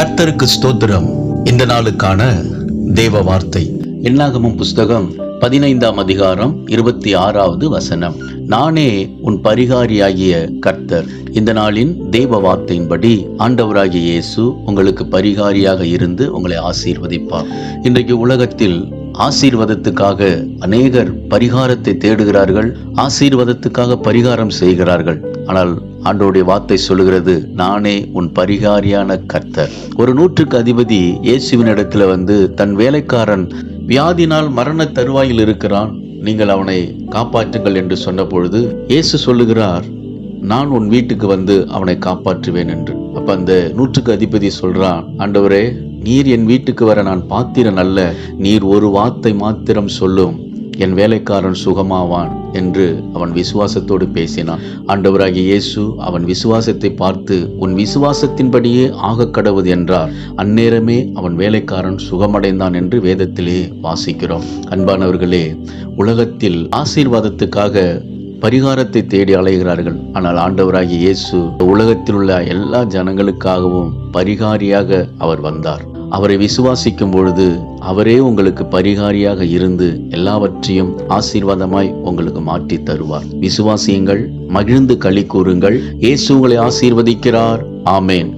கர்த்தருக்கு ஸ்தோத்திரம். இந்த நாளுக்கான தேவ வார்த்தை. எண்ணாகமும் புஸ்தகம் பதினைந்தாம் அதிகாரம் இருபத்தி ஆறாவது வசனம். நானே உன் பரிகாரியாகிய கர்த்தர். இந்த நாளின் தேவ வார்த்தையின்படி ஆண்டவராகிய இயேசு உங்களுக்கு பரிகாரியாக இருந்து உங்களை ஆசீர்வதிப்பார். இன்றைக்கு உலகத்தில் ஆசீர்வாதத்துக்காக அநேகர் பரிகாரத்தை தேடுகிறார்கள் ஆசீர்வாதத்துக்காக பரிகாரம் செய்கிறார்கள். ஆனால் ஆண்டோடைய வார்த்தை சொல்லுகிறது நானே உன் பரிகாரியான கர்த்தர். ஒரு நூற்றுக்கு அதிபதி இயேசுவின் இடத்துல வந்து தன் வேலைக்காரன் வியாதினால் மரண தருவாயில் இருக்கிறான் நீங்கள் அவனை காப்பாற்றுங்கள் என்று சொன்ன பொழுது இயேசு சொல்லுகிறார் நான் உன் வீட்டுக்கு வந்து அவனை காப்பாற்றுவேன் என்று. அப்ப அந்த நூற்றுக்கு அதிபதி சொல்றான் ஆண்டவரே நீர் என் வீட்டுக்கு வர நான் பாத்திரன் அல்ல நீர் ஒரு வார்த்தை மாத்திரம் சொல்லும். என் வேலைக்காரன் சுகமாவான் என்று அவன் விசுவாசத்தோடு பேசினான். ஆண்டவராகிய இயேசு அவன் விசுவாசத்தை பார்த்து உன் விசுவாசத்தின்படியே ஆக கடவுது என்றார். அந்நேரமே அவன் வேலைக்காரன் சுகமடைந்தான் என்று வேதத்திலே வாசிக்கிறோம். அன்பானவர்களே உலகத்தில் ஆசீர்வாதத்துக்காக பரிகாரத்தை தேடி அலைகிறார்கள். ஆனால் ஆண்டவராகிய இயேசு உலகத்தில் உள்ள எல்லா ஜனங்களுக்காகவும் பரிகாரியாக அவர் வந்தார். அவரை விசுவாசிக்கும் பொழுது அவரே உங்களுக்கு பரிகாரியாக இருந்து எல்லாவற்றையும் ஆசீர்வாதமாய் உங்களுக்கு மாற்றி தருவார். விசுவாசியுங்கள் மகிழ்ந்து களி கூறுங்கள். இயேசு உங்களை ஆசீர்வதிக்கிறார். ஆமேன்.